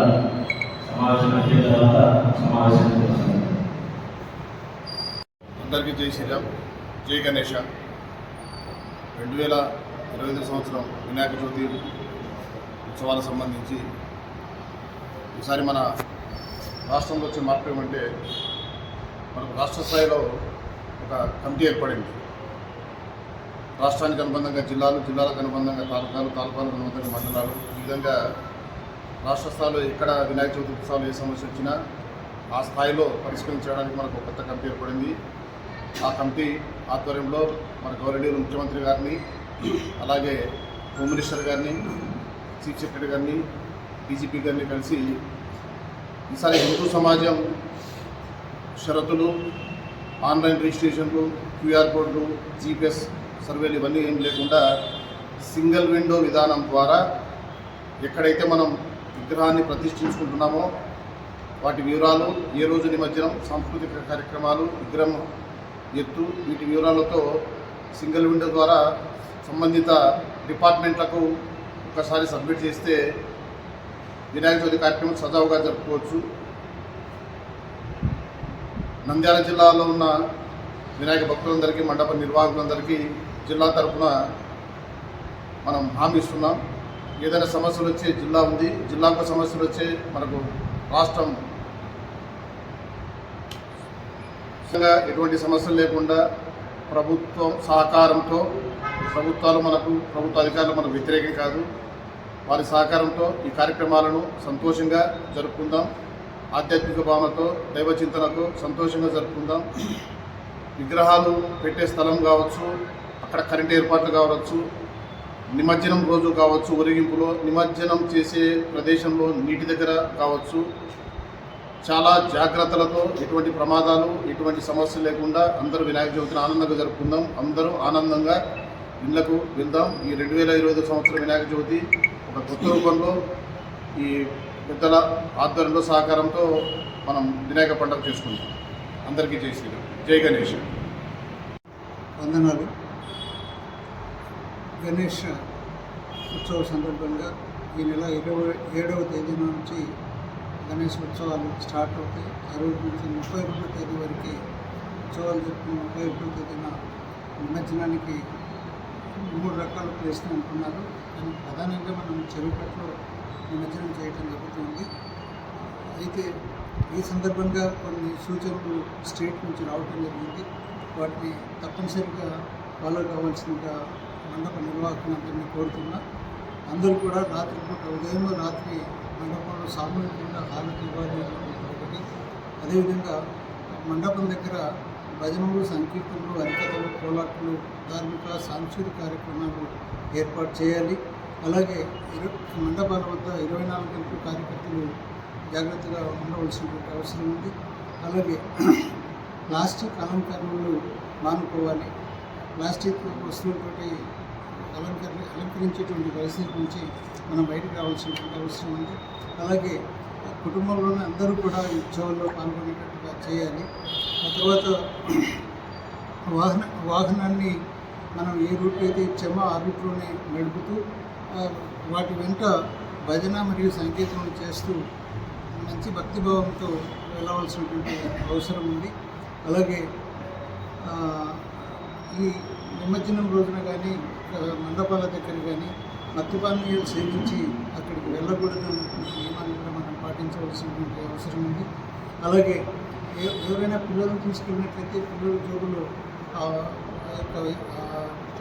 సమావేశం అయిన తర్వాత సమావేశం అందరికీ జై శ్రీరామ్ జై గణేష. రెండు వేల ఇరవై ఐదు సంవత్సరం వినాయక చవితి ఉత్సవాలకు సంబంధించి ఈసారి మన రాష్ట్రంలో వచ్చే మార్పు ఏమంటే మనకు రాష్ట్ర స్థాయిలో ఒక కమిటీ ఏర్పడింది. రాష్ట్రానికి అనుబంధంగా జిల్లాలు జిల్లాలకు అనుబంధంగా తాలూకాలు తాలూకాలకు అనుబంధంగా మండలాలు ఈ విధంగా రాష్ట్ర స్థాయిలో ఎక్కడ వినాయక చవితి ఉత్సవాలు ఏ సమస్య వచ్చినా ఆ స్థాయిలో పరిష్కరించడానికి మనకు ఒక కొత్త కమిటీ ఏర్పడింది. ఆ కమిటీ ఆధ్వర్యంలో మన గౌరవనీయులు ముఖ్యమంత్రి గారిని అలాగే హోమ్ మినిస్టర్ గారిని చీఫ్ సెక్రటరీ గారిని డీజీపీ గారిని కలిసి ఈసారి హిందూ సమాజం షరతులు ఆన్లైన్ రిజిస్ట్రేషన్లు క్యూఆర్ కోడ్లు జీపీఎస్ సర్వేలు ఇవన్నీ ఏం లేకుండా సింగిల్ విండో విధానం ద్వారా ఎక్కడైతే మనం విగ్రహాన్ని ప్రతిష్ఠించుకుంటున్నామో వాటి వివరాలు ఏ రోజు నిమజ్జనం సాంస్కృతిక కార్యక్రమాలు విగ్రహం ఎత్తు వీటి వివరాలతో సింగిల్ విండో ద్వారా సంబంధిత డిపార్ట్మెంట్లకు ఒకసారి సబ్మిట్ చేస్తే వినాయక చవితి కార్యక్రమం సజావుగా జరుపుకోవచ్చు. నంద్యాల జిల్లాలో ఉన్న వినాయక భక్తులందరికీ మండప నిర్వాహకులందరికీ జిల్లా తరఫున మనం హామీ ఇస్తున్నాం. ఏదైనా సమస్యలు వచ్చే జిల్లా ఉంది. జిల్లాకు సమస్యలు వచ్చే మనకు రాష్ట్రం ఎటువంటి సమస్యలు లేకుండా ప్రభుత్వం సహకారంతో ప్రభుత్వాలు మనకు ప్రభుత్వ అధికారులు మనకు వ్యతిరేకం కాదు. వారి సహకారంతో ఈ కార్యక్రమాలను సంతోషంగా జరుపుకుందాం. ఆధ్యాత్మిక భావనతో దైవ చింతనతో సంతోషంగా జరుపుకుందాం. విగ్రహాలు పెట్టే స్థలం కావచ్చు అక్కడ కరెంటు ఏర్పాట్లు కావచ్చు నిమజ్జనం రోజు కావచ్చు ఊరేగింపులో నిమజ్జనం చేసే ప్రదేశంలో నీటి దగ్గర కావచ్చు. చాలా జాగ్రత్తలతో ఎటువంటి ప్రమాదాలు ఎటువంటి సమస్యలు లేకుండా అందరూ వినాయక చవితిని ఆనందంగా జరుపుకుందాం. అందరూ ఆనందంగా ఇళ్ళకు వెళ్దాం. ఈ రెండు వేల ఇరవై ఐదు సంవత్సరం వినాయక చవితి ఒక కొత్త రూపంలో ఈ పెద్దల ఆధ్వర్యంలో సహకారంతో మనం వినాయక పండుగ చేసుకుంటాం అందరికీ జై శ్రీరామ్. జై గణేష్. వందనాలు. గణేష్ ఉత్సవ సందర్భంగా ఈ నెల ఇరవై ఏడవ తేదీ నుంచి గణేష్ ఉత్సవాలు స్టార్ట్ అవుతాయి. అరవై నుంచి ముప్పై ఒకటో తేదీ వరకు ఉత్సవాలు జరుపుకున్న ముప్పై ఒకటో తేదీన నిమజ్జనానికి మూడు రకాల ప్లేస్లు అనుకున్నారు. కానీ ప్రధానంగా మనం చెరువుపట్లో నిమజ్జనం చేయడం జరుగుతుంది. అయితే ఈ సందర్భంగా కొన్ని సూచనలు స్టేట్ నుంచి రావటం జరిగింది. వాటిని తప్పనిసరిగా ఫాలో కావాల్సిందిగా మండప నిర్వాహకులందరినీ కోరుతున్నా. అందరూ కూడా రాత్రిపూట ఉదయం రాత్రి మండపంలో సామూహికంగా హారతి ఇవ్వాలి ఒకటి అదేవిధంగా మండపం దగ్గర భజనలు సంకీర్తనలు హరికథలు కోలాట్లు ధార్మిక సాంస్కృతిక కార్యక్రమాలు ఏర్పాటు చేయాలి. అలాగే మండపాల వద్ద ఇరవై నాలుగు గంటల కార్యకర్తలు జాగ్రత్తగా ఉండవలసినటువంటి అవసరం ఉంది. అలాగే ప్లాస్టిక్ అలంకరణలు మానుకోవాలి. ప్లాస్టిక్ వస్తువులతోటి అలంకరణ అలంకరించేటువంటి పరిస్థితి నుంచి మనం బయటకు రావాల్సినటువంటి అవసరం ఉంది. అలాగే కుటుంబంలోనే అందరూ కూడా ఈ ఉత్సవాల్లో పాల్గొనేటట్టుగా చేయాలి. ఆ తర్వాత వాహన వాహనాన్ని మనం ఏ రూట్లో అయితే ఇచ్చామో ఆ రూట్లోనే నడుపుతూ వాటి వెంట భజన మరియు సంకేతం చేస్తూ మంచి భక్తిభావంతో వెళ్ళవలసినటువంటి అవసరం ఉంది. అలాగే ఈ నిమజ్జనం రోజున కానీ మండపాల దగ్గర కానీ మద్యపానీయాలు సేవించి అక్కడికి వెళ్ళకూడదు నియమాన్ని కూడా మనం పాటించవలసినటువంటి అవసరం ఉంది. అలాగే ఎవరైనా పిల్లలను తీసుకెళ్ళినట్లయితే పిల్లల జోబులో ఆ యొక్క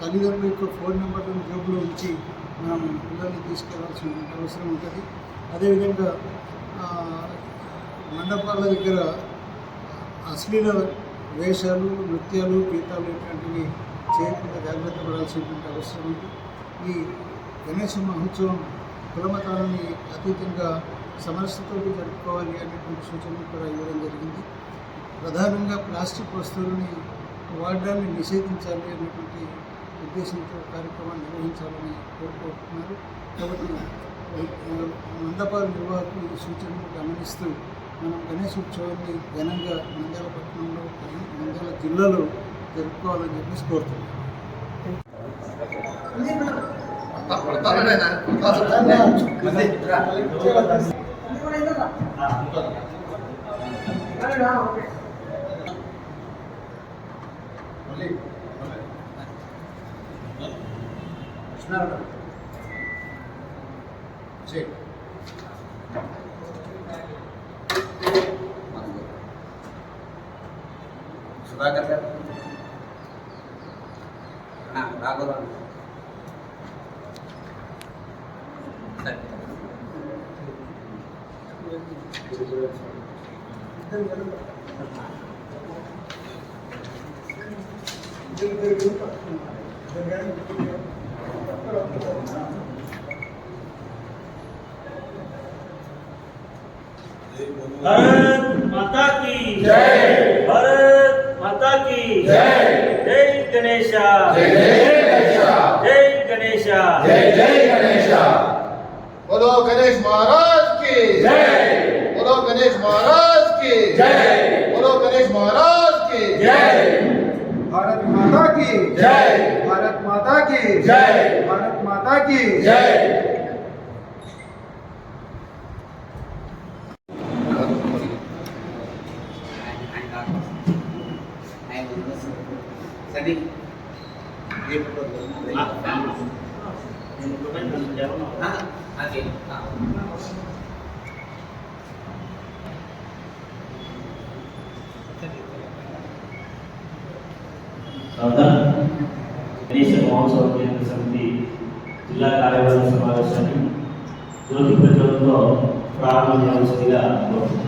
తల్లిదండ్రుల యొక్క ఫోన్ నెంబర్లను జోబులో ఉంచి మనం పిల్లల్ని తీసుకెళ్ళాల్సిన అవసరం ఉంటుంది. అదేవిధంగా మండపాల దగ్గర అశ్లీల వేషాలు నృత్యాలు గీతాలు ఇట్లాంటివి చేయకుండా జాగ్రత్త పడాల్సినటువంటి అవసరం ఉంది. ఈ గణేష మహోత్సవం కులమతాలని అతీతంగా సమరసతోటి జరుపుకోవాలి అనేటువంటి సూచనలు కూడా ఇవ్వడం జరిగింది. ప్రధానంగా ప్లాస్టిక్ వస్తువులని వాడడాన్ని నిషేధించాలి అనేటువంటి ఉద్దేశంతో కార్యక్రమాన్ని నిర్వహించాలని కోరుకుంటున్నారు. కాబట్టి మందపాల మండపాల నిర్వాహకులు ఈ సూచనలు గమనిస్తూ మనం గణేష్ ఉత్సవాన్ని ఘనంగా నంద్యాల పట్టణంలో నంద్యాల జిల్లాలో జరుపుకోవాలని చెప్పేసి కోరుతున్నాను. పడతారా సుధాకర్ గారు माता की जय भारत माता की। जय। जय गणेशा। जय जय गणेशा। जय बोलो गणेश महाराज की। जय। बोलो गणेश महाराज की। जय। बोलो गणेश महाराज की। जय। भारत माता की। जय। भारत माता की। जय। भारत माता की। जय। తర్వాత గణేష మహోత్సవ కేంద్ర సమితి జిల్లా కార్యవర్గ సమావేశాన్ని జ్యోతి ప్రజలతో ప్రారంభం చేయవలసిందిగా కోరుతున్నాను.